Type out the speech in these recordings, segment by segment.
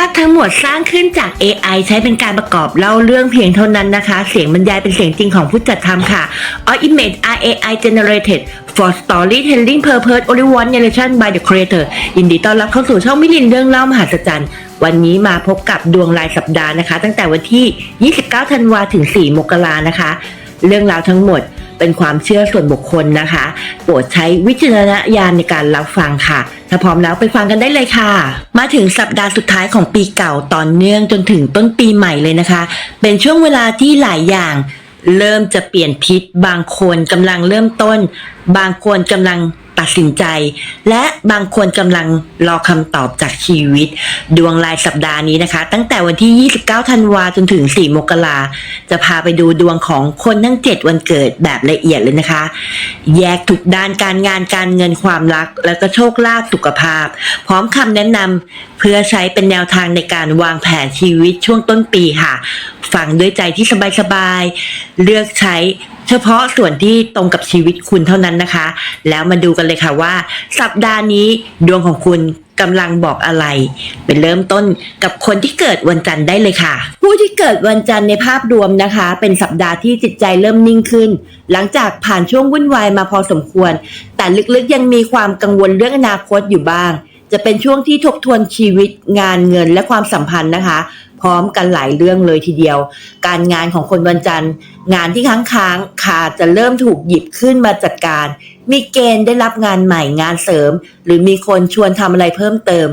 าพทั้งหมดสร้างขึ้นจาก AI ใช้เป็นการประกอบเล่าเรื่องเพียงเท่านั้นนะคะ เสียงบรรยายเป็นเสียงจริงของผู้จัดทำค่ะ All image are AI generated for storytelling purpose only one generation by the creator ยินดีต้อนรับเข้าสู่ช่องมิลินเรื่องเล่ามหัศจรรย์ วันนี้มาพบกับดวงรายสัปดาห์นะคะ ตั้งแต่วันที่ 29 ธันวาถึง 4 มกรานะคะ เรื่องราวทั้งหมด เป็นความเชื่อส่วนบุคคลนะคะ โปรดใช้วิจารณญาณในการรับฟังค่ะ ถ้าพร้อมแล้วไปฟังกันได้เลยค่ะ มาถึงสัปดาห์สุดท้ายของปีเก่าต่อเนื่องจนถึงต้นปีใหม่เลยนะคะ เป็นช่วงเวลาที่หลายอย่างเริ่มจะเปลี่ยนทิศบางคนกำลังเริ่มต้น บางคนกำลังตัดสินใจ และบางคนกำลังรอคำตอบจากชีวิต ดวงรายสัปดาห์นี้นะคะ ตั้งแต่วันที่ 29 ธันวาจนถึง 4 มกราจะพาไปดูดวงของคนทั้ง 7 วันเกิดแบบละเอียดเลยนะคะ แยกทุกด้านการงานการเงินความรัก แล้วก็โชคลาภสุขภาพ พร้อมคำแนะนำเพื่อใช้เป็นแนวทางในการวางแผนชีวิตช่วงต้นปีค่ะ ฟังด้วยใจที่สบายๆเลือกใช้ เฉพาะส่วนที่ตรงกับชีวิตคุณเท่านั้นนะคะ แล้วมาดูกันเลยค่ะว่า สัปดาห์นี้ดวงของคุณกำลังบอกอะไร เป็นเริ่มต้นกับคนที่เกิดวันจันทร์ได้เลยค่ะ ผู้ที่เกิดวันจันทร์ในภาพรวมนะคะ เป็นสัปดาห์ที่จิตใจเริ่มนิ่งขึ้น หลังจากผ่านช่วงวุ่นวายมาพอสมควร แต่ลึกๆยังมีความกังวลเรื่องอนาคตอยู่บ้าง จะเป็นช่วงที่ทบทวนชีวิตงานเงินและความสัมพันธ์นะคะ พร้อมกันหลายเรื่องเลยทีเดียว การงานของคนวันจันทร์ งานที่ค้างๆคาจะเริ่มถูกหยิบขึ้นมาจัดการ มีเกณฑ์ได้รับงานใหม่งานเสริม หรือมีคนชวนทำอะไรเพิ่มเติม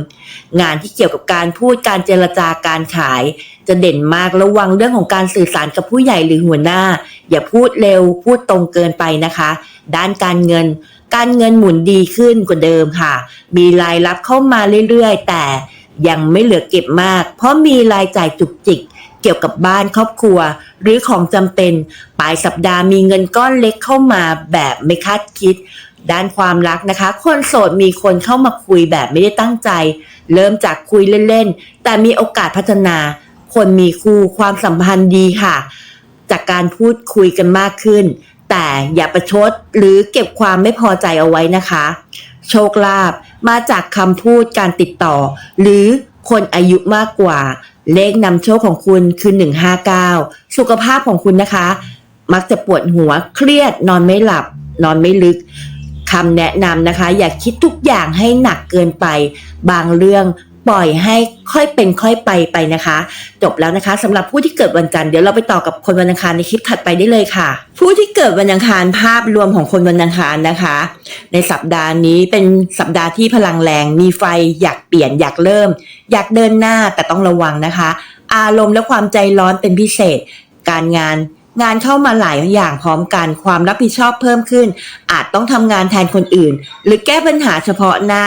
งานที่เกี่ยวกับการพูดการเจรจาการขาย จะเด่นมากระวังเรื่องของการสื่อสารกับผู้ใหญ่หรือหัวหน้า อย่าพูดเร็วพูดตรงเกินไปนะคะ ด้านการเงิน การเงินหมุนดีขึ้นกว่าเดิมค่ะ มีรายรับเข้ามาเรื่อยๆ แต่ ยังไม่เหลือเก็บมาก เพราะมีรายจ่ายจุกจิก เกี่ยวกับบ้านครอบครัว หรือของจำเป็น ปลายสัปดาห์มีเงินก้อนเล็กเข้ามาแบบไม่คาดคิด ด้านความรักนะคะ คนโสดมีคนเข้ามาคุยแบบไม่ได้ตั้งใจ เริ่มจากคุยเล่นๆ แต่มีโอกาสพัฒนา คนมีคู่ความสัมพันธ์ดีค่ะ จากการพูดคุยกันมากขึ้น แต่อย่าประชดหรือเก็บความไม่พอใจเอาไว้นะคะ โชคลาภมาจากคำพูดการติดต่อ หรือคนอายุมากกว่า เลขนำโชคของคุณคือ 159 สุขภาพของคุณนะคะ มักจะปวดหัวเครียดนอนไม่หลับ นอนไม่ลึกคำแนะนำนะคะ อย่าคิดทุกอย่างให้หนักเกินไป บางเรื่อง ปล่อยให้ค่อยเป็นค่อยไปไปนะคะ จบแล้วนะคะสำหรับผู้ที่เกิดวันจันทร์เดี๋ยวเราไปต่อกับคนวันอังคารในคลิปถัดไปได้เลยค่ะ ผู้ที่เกิดวันอังคารภาพรวมของคนวันอังคารนะคะ ในสัปดาห์นี้เป็นสัปดาห์ที่พลังแรง มีไฟอยากเปลี่ยนอยากเริ่ม อยากเดินหน้าแต่ต้องระวังนะคะ อารมณ์และความใจร้อนเป็นพิเศษ การงานงานเข้ามาหลายอย่างพร้อมกันความรับผิดชอบเพิ่มขึ้น อาจต้องทำงานแทนคนอื่น หรือแก้ปัญหาเฉพาะหน้า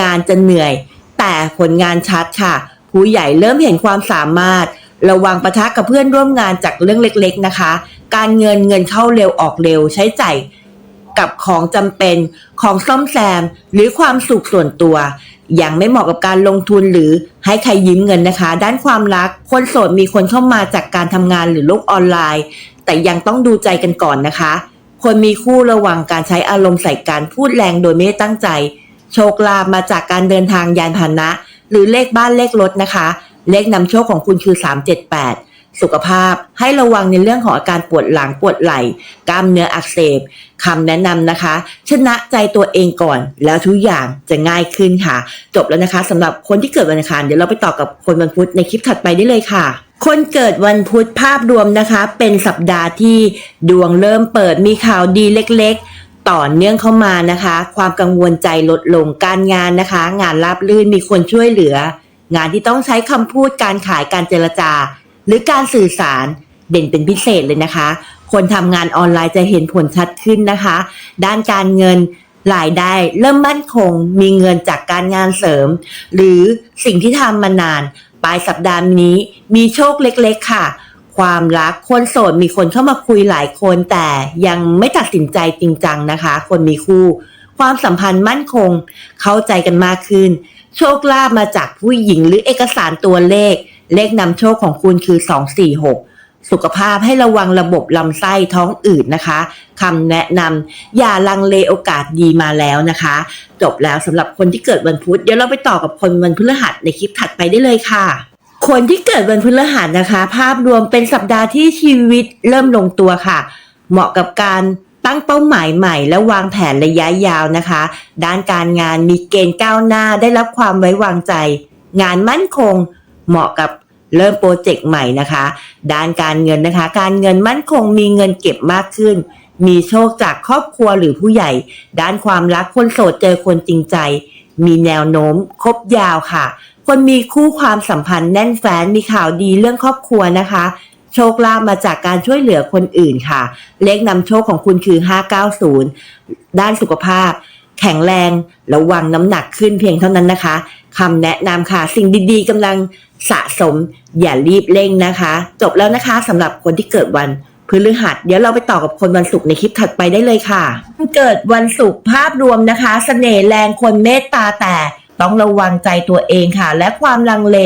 งานจะเหนื่อย แต่ผลงานชัดค่ะ ผู้ใหญ่เริ่มเห็นความสามารถ ระวังประทะกับเพื่อนร่วมงานจากเรื่องเล็กๆนะคะ การเงินเงินเข้าเร็วออกเร็วใช้จ่ายกับของจำเป็นของซ่อมแซม หรือความสุขส่วนตัว ยังไม่เหมาะกับการลงทุนหรือให้ใครยืมเงินนะคะ ด้านความรัก คนโสดมีคนเข้ามาจากการทำงานหรือโลกออนไลน์ แต่ยังต้องดูใจกันก่อนนะคะ คนมีคู่ระวังการใช้อารมณ์ใส่การพูดแรงโดยไม่ได้ตั้งใจ โชคลาภมาจากการเดินทางยานพาหนะ หรือเลขบ้านเลขรถนะคะ เลขนำโชคของคุณคือ 378 สุขภาพให้ระวังในเรื่องของอาการปวดหลังปวดไหล่กล้ามเนื้ออักเสบคำแนะนำนะคะ ชนะใจตัวเองก่อน แล้วทุกอย่างจะง่ายขึ้นค่ะ จบแล้วนะคะสำหรับคนที่เกิดวันอังคารเดี๋ยวเราไปต่อกับคนวันพุธในคลิปถัดไปได้เลยค่ะคนเกิดวันพุธภาพรวมนะคะ เป็นสัปดาห์ที่ดวงเริ่มเปิดมีข่าวดีเล็กๆ ต่อเนื่องเข้ามานะคะ ความกังวลใจลดลงการงานนะคะ งานราบรื่นมีคนช่วยเหลือ งานที่ต้องใช้คำพูดการขายการเจรจา หรือการสื่อสารเด่นเป็นพิเศษเลยนะคะ คนทำงานออนไลน์จะเห็นผลชัดขึ้นนะคะ ด้านการเงินรายได้เริ่มมั่นคง มีเงินจากการงานเสริม หรือสิ่งที่ทำมานาน ปลายสัปดาห์นี้มีโชคเล็กๆค่ะ ความรัก คนโสดมีคนเข้ามาคุยหลายคนแต่ยังไม่ตัดสินใจจริงจังนะคะ คนมีคู่ ความสัมพันธ์มั่นคง เข้าใจกันมากขึ้น โชคลาภมาจากผู้หญิงหรือเอกสารตัวเลข เลขนำโชคของคุณคือ 246 สุขภาพให้ระวังระบบลำไส้ท้องอืดนะคะคำแนะนำอย่าลังเลโอกาสดีมาแล้วนะคะ จบแล้วสำหรับคนที่เกิดวันพุธเดี๋ยวเราไปต่อกับคนวันพฤหัสในคลิปถัดไปได้เลยค่ะ คนที่เกิดวันพฤหัสนะคะ ภาพรวมเป็นสัปดาห์ที่ชีวิตเริ่มลงตัวค่ะ เหมาะกับการตั้งเป้าหมายใหม่ และวางแผนระยะยาวนะคะ ด้านการงานมีเกณฑ์ก้าวหน้าได้รับความไว้วางใจ งานมั่นคง เหมาะกับเริ่มโปรเจกต์ใหม่นะคะ ด้านการเงินนะคะ การเงินมั่นคงมีเงินเก็บมากขึ้น มีโชคจากครอบครัวหรือผู้ใหญ่ ด้านความรักคนโสดเจอคนจริงใจ มีแนวโน้มคบยาวค่ะ คนมีคู่ความสัมพันธ์แน่นแฟนมีข่าวดีเรื่องครอบครัวนะคะ โชคลาภมาจากการช่วยเหลือคนอื่นค่ะ เลขนำโชคของคุณคือ 590 ด้านสุขภาพ แข็งแรงระวังน้ำหนักขึ้นเพียงเท่านั้นนะคะคำแนะนำค่ะ สิ่งดีๆกำลังสะสม อย่ารีบเร่งนะคะ จบแล้วนะคะสำหรับคนที่เกิดวันพฤหัสเดี๋ยวเราไปต่อกับคนวันศุกร์ในคลิปถัดไปได้เลยค่ะ เกิดวันศุกร์ภาพรวมนะคะเสน่ห์แรงคนเมตตาแต่ ต้องระวังใจตัวเองค่ะ และความลังเล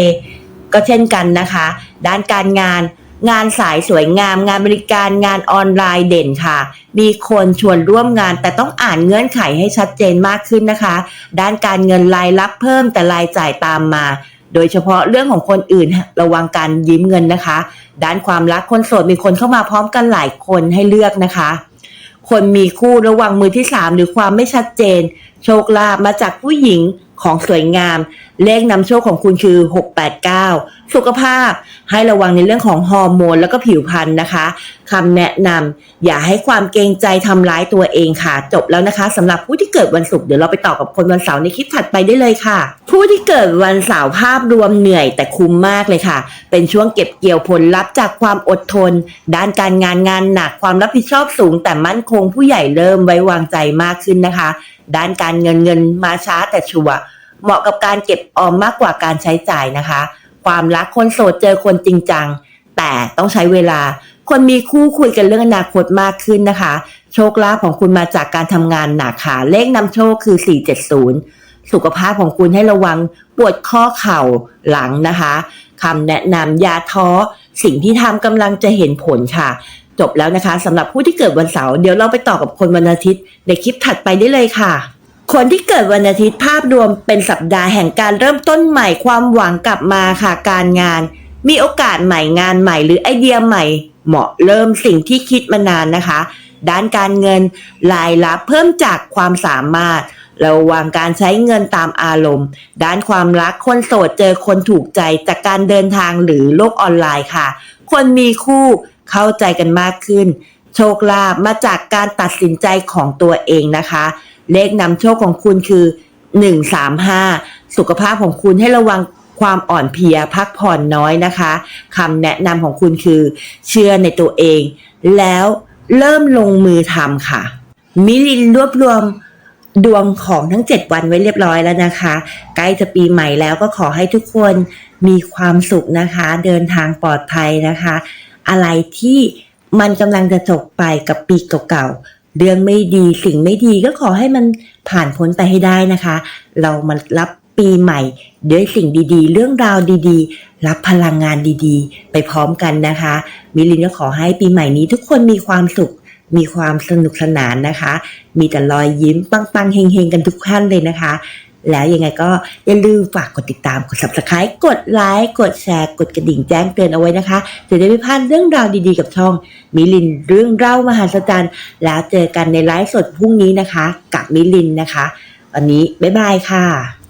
ก็เช่นกันนะคะ ด้านการงาน งานสายสวยงาม งานบริการงานออนไลน์เด่นค่ะ มีคนชวนร่วมงานแต่ต้องอ่านเงื่อนไขให้ชัดเจนมากขึ้นนะคะ ด้านการเงินรายรับเพิ่มแต่รายจ่ายตามมา โดยเฉพาะเรื่องของคนอื่นระวังการยืมเงินนะคะ ด้านความรักคนโสดมีคนเข้ามาพร้อมกันหลายคนให้เลือกนะคะ คนมีคู่ระวังมือที่สามหรือความไม่ชัดเจน โชคลาภมาจากผู้หญิง ของสวยงาม เลขนำโชคของคุณคือ 689 สุขภาพให้ระวังในเรื่องของฮอร์โมนแล้วก็ผิวพรรณนะคะคำแนะนำอย่าให้ความเกรงใจทำร้ายตัวเองค่ะ จบแล้วนะคะสำหรับผู้ที่เกิดวันศุกร์เดี๋ยวเราไปต่อกับคนวันเสาร์ในคลิปถัดไปได้เลยค่ะ ผู้ที่เกิดวันเสาร์ภาพรวมเหนื่อยแต่คุ้มมากเลยค่ะ เป็นช่วงเก็บเกี่ยวผลลัพธ์จากความอดทน ด้านการงานงานหนักความรับผิดชอบสูง แต่มั่นคงผู้ใหญ่เริ่มไว้วางใจมากขึ้นนะคะ ด้านการเงินเงินมาช้าแต่ชัวร์เหมาะกับการเก็บออมมากกว่าการใช้จ่ายนะคะ ความรักคนโสดเจอคนจริงจัง แต่ต้องใช้เวลา คนมีคู่คุยกันเรื่องอนาคตมากขึ้นนะคะ โชคลาภของคุณมาจากการทำงานหนักค่ะ เลขนำโชคคือ 470 สุขภาพของคุณให้ระวังปวดข้อเข่าหลังนะคะคำแนะนำยาท้อสิ่งที่ทำกำลังจะเห็นผลค่ะ จบแล้วนะคะสำหรับผู้ที่เกิดวันเสาร์เดี๋ยวเราไปต่อกับคนวันอาทิตย์ ในคลิปถัดไปได้เลยค่ะ คนที่เกิดวันอาทิตย์ภาพรวมเป็นสัปดาห์แห่งการเริ่มต้นใหม่ความหวังกลับมาค่ะการงาน มีโอกาสใหม่งานใหม่หรือไอเดียใหม่ เหมาะเริ่มสิ่งที่คิดมานานนะคะ ด้านการเงินรายรับเพิ่มจากความสามารถระวังการใช้เงินตามอารมณ์ ด้านความรักคนโสดเจอคนถูกใจจากการเดินทางหรือโลกออนไลน์ค่ะ คนมีคู่ เข้าใจกันมากขึ้น โชคลาภมาจากการตัดสินใจของตัวเองนะคะ เลขนำโชคของคุณคือ 135 สุขภาพของคุณให้ระวังความอ่อนเพลียพักผ่อนน้อยนะคะคำแนะนำของคุณคือ เชื่อในตัวเอง แล้วเริ่มลงมือทำค่ะ มิลินรวบรวมดวงของทั้ง 7 วันไว้เรียบร้อยแล้วนะคะ ใกล้จะปีใหม่แล้วก็ขอให้ทุกคนมีความสุขนะคะ เดินทางปลอดภัยนะคะ อะไรที่มันกำลังจะจบไปกับปีเก่าๆ เรื่องไม่ดีสิ่งไม่ดีก็ขอให้มันผ่านพ้นไปให้ได้นะคะ เรามารับปีใหม่ด้วยสิ่งดีๆ เรื่องราวดีๆ รับพลังงานดีๆ ไปพร้อมกันนะคะ มิลินก็ขอให้ปีใหม่นี้ทุกคนมีความสุข มีความสนุกสนานนะคะ มีแต่รอยยิ้มปังๆเฮงๆ กันทุกท่านเลยนะคะ แล้วยังไงก็อย่าลืมฝากกดติดตามกด subscribe กดไลค์กดแชร์ กดกระดิ่งแจ้งเตือนเอาไว้นะคะจะได้ไม่พลาดเรื่องราวดีๆกับช่อง มิลินเรื่องเล่ามหัศจรรย์แล้วเจอกันในไลฟ์สดพรุ่งนี้นะคะ กับมิลินนะคะ วันนี้บ๊ายบายค่ะ